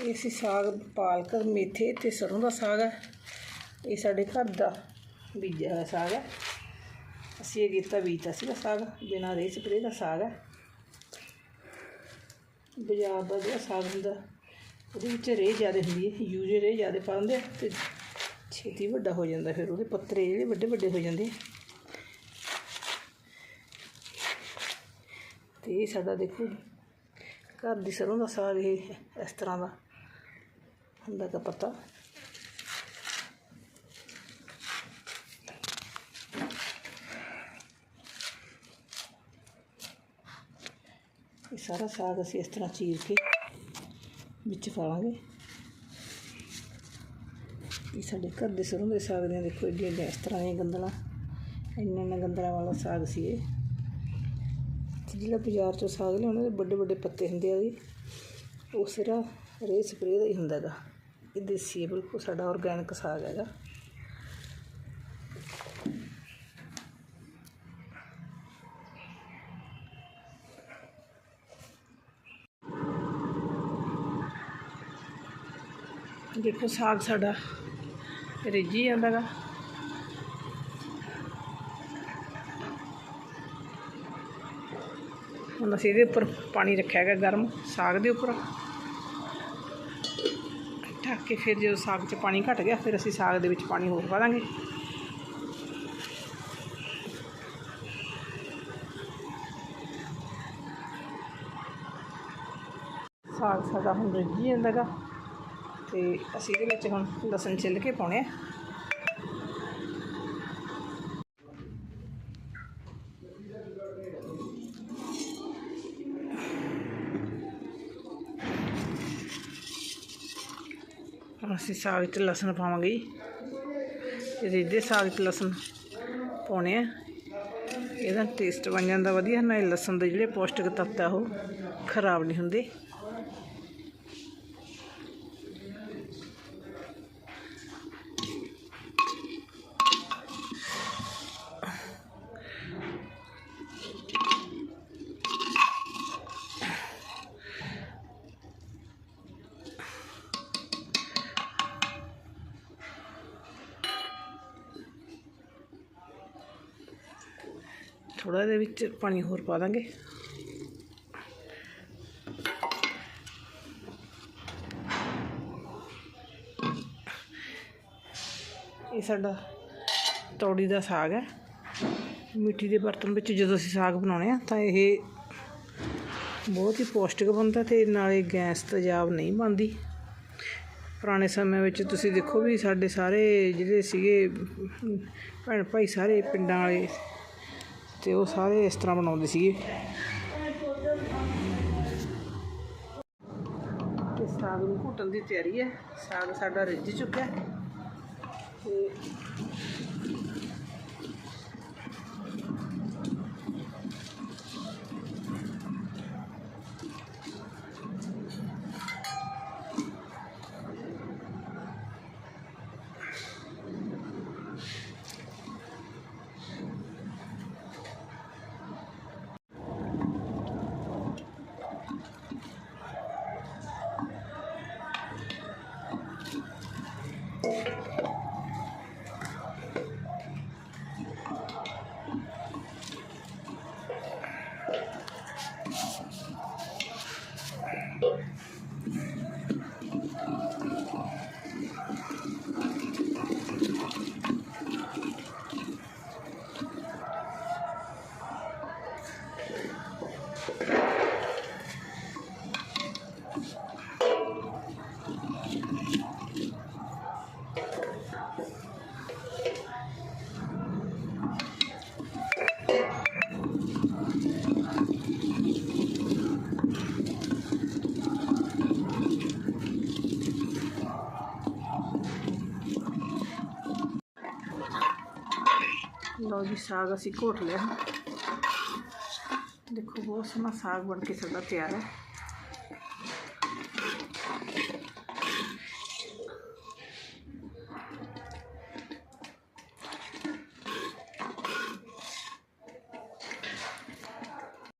ਇਹ ਸੀ ਸਾਗ ਪਾਲਕ, ਮੇਥੇ ਤੇ ਸਰੋਂ ਦਾ ਸਾਗ ਹੈ। ਇਹ ਸਾਡੇ ਘਰ ਦਾ ਬੀਜਿਆ ਹੋਇਆ ਸਾਗ ਹੈ। ਅਸੀਂ ਇਹ ਕੀਤਾ, ਬੀਜਤਾ ਸੀਗਾ ਸਾਗ, ਬਿਨਾਂ ਰੇਹ ਸਪਰੇਅ ਦਾ ਸਾਗ ਹੈ। ਬਾਜ਼ਾਰ ਦਾ ਜਿਹੜਾ ਸਾਗ ਹੁੰਦਾ, ਉਹਦੇ ਵਿੱਚ ਰੇਹ ਜ਼ਿਆਦਾ ਹੁੰਦੀ ਹੈ। ਯੂਜ਼ ਰੇਹ ਜ਼ਿਆਦਾ ਪਾਉਂਦੇ ਆ ਤੇ ਛੇਤੀ ਵੱਡਾ ਹੋ ਜਾਂਦਾ ਫਿਰ ਉਹਦੇ ਪੱਤਰੇ ਜਿਹੜੇ ਵੱਡੇ ਵੱਡੇ ਹੋ ਜਾਂਦੇ ਆ। ਤੇ ਇਹ ਸਾਡਾ ਦੇਖੋ ਘਰ ਦੀ ਸਰੋਂ ਦਾ ਸਾਗ ਇਹ ਇਸ ਤਰ੍ਹਾਂ ਦਾ। ਹੁੰਦਾ ਦਾ ਪਤਾ। ਇਹ ਸਾਰਾ ਸਾਗ ਅਸੀਂ ਇਸ ਤਰ੍ਹਾਂ ਚੀਰ ਕੇ ਵਿੱਚ ਪਾਵਾਂਗੇ। ਇਹ ਸਾਡੇ ਘਰ ਦੇ ਸਰੋਂ ਦੇ ਸਾਗ ਦੀਆਂ ਦੇਖੋ ਏਡੀਆਂ ਏਡੀਆਂ ਇਸ ਤਰ੍ਹਾਂ ਦੀਆਂ ਗੰਦਲਾਂ ਇੰਨਾ ਇੰਨਾ ਗੰਦਲਾਂ ਵਾਲਾ ਸਾਗ ਸੀ ਇਹ। ਜਿਹੜਾ ਬਾਜ਼ਾਰ ਚੋਂ ਸਾਗ ਲਿਆਉਣਾ ਉਹਦੇ ਵੱਡੇ ਵੱਡੇ ਪੱਤੇ ਹੁੰਦੇ ਆ ਜੀ। ਉਹ ਸਿਰਾ ਰੇ ਸਪਰੇਅ ਦਾ ਹੀ ਹੁੰਦਾ ਹੈਗਾ। ਇਹ ਦੇਸੀ ਹੈ, ਬਿਲਕੁਲ ਸਾਡਾ ਆਰਗੈਨਿਕ ਸਾਗ ਹੈਗਾ। ਦੇਖੋ, ਸਾਗ ਸਾਡਾ ਰਿੱਝੀ ਜਾਂਦਾ ਗਾ ਹੁਣ ਅਸੀਂ ਇਹਦੇ ਉੱਪਰ ਪਾਣੀ ਰੱਖਿਆ ਹੈਗਾ ਗਰਮ ਸਾਗ ਦੇ ਉੱਪਰ। ਢੱਕ ਕੇ ਫਿਰ ਜਦੋਂ ਸਾਗ 'ਚ ਪਾਣੀ ਘਟ ਗਿਆ, ਫਿਰ ਅਸੀਂ ਸਾਗ ਦੇ ਵਿੱਚ ਪਾਣੀ ਹੋਰ ਪਾ ਦਾਂਗੇ। ਸਾਗ ਸਾਡਾ ਹੁਣ ਰਿੱਝੀ ਜਾਂਦਾ ਗਾ ਤੇ ਅਸੀਂ ਇਹਦੇ ਵਿੱਚ ਹੁਣ ਲਸਣ ਛਿੱਲ ਕੇ ਪਾਉਣੇ ਆ। ਹੁਣ ਅਸੀਂ ਸਾਗ 'ਚ ਲਸਣ ਪਾਵਾਂਗੇ ਜੀ। ਰਿੱਝੇ ਸਾਗ 'ਚ ਲਸਣ ਪਾਉਣੇ ਆ। ਇਹਦਾ ਟੇਸਟ ਬਣ ਜਾਂਦਾ, ਵਧੀਆ। ਨਾਲ ਲਸਣ ਦੇ ਜਿਹੜੇ ਪੌਸ਼ਟਿਕ ਤੱਤ ਆ, ਉਹ ਖਰਾਬ ਨਹੀਂ ਹੁੰਦੇ। ਥੋੜਾ ਇਹਦੇ ਵਿੱਚ ਪਾਣੀ ਹੋਰ ਪਾ ਦਾਂਗੇ। ਇਹ ਸਾਡਾ ਤੌੜੀ ਦਾ ਸਾਗ ਹੈ। ਮਿੱਟੀ ਦੇ ਬਰਤਨ ਵਿੱਚ ਜਦੋਂ ਅਸੀਂ ਸਾਗ ਬਣਾਉਣੇ ਆ, ਤਾਂ ਇਹ ਬਹੁਤ ਹੀ ਪੌਸ਼ਟਿਕ ਬਣਦਾ ਤੇ ਨਾਲੇ ਗੈਸ ਤੇਜ਼ਾਬ ਨਹੀਂ ਬਣਦੀ। ਪੁਰਾਣੇ ਸਮੇਂ ਵਿੱਚ ਤੁਸੀਂ ਦੇਖੋ ਵੀ ਸਾਡੇ ਸਾਰੇ ਜਿਹੜੇ ਸੀਗੇ ਭੈਣ ਭਾਈ ਸਾਰੇ ਪਿੰਡਾਂ ਵਾਲੇ ਤੇ ਉਹ ਸਾਰੇ ਇਸ ਤਰ੍ਹਾਂ ਬਣਾਉਂਦੇ ਸੀਗੇ। ਤੇ ਸਾਗ ਨੂੰ ਘੁੱਟਣ ਦੀ ਤਿਆਰੀ ਹੈ। ਸਾਗ ਸਾਡਾ ਰਿੱਝ ਚੁੱਕਿਆ ਤੇ ਲਓ ਜੀ, ਸਾਗ ਅਸੀਂ ਘੋਟ ਲਿਆ। ਦੇਖੋ, ਬਹੁਤ ਸੋਹਣਾ ਸਾਗ ਬਣ ਕੇ ਸਾਡਾ ਤਿਆਰ ਹੈ।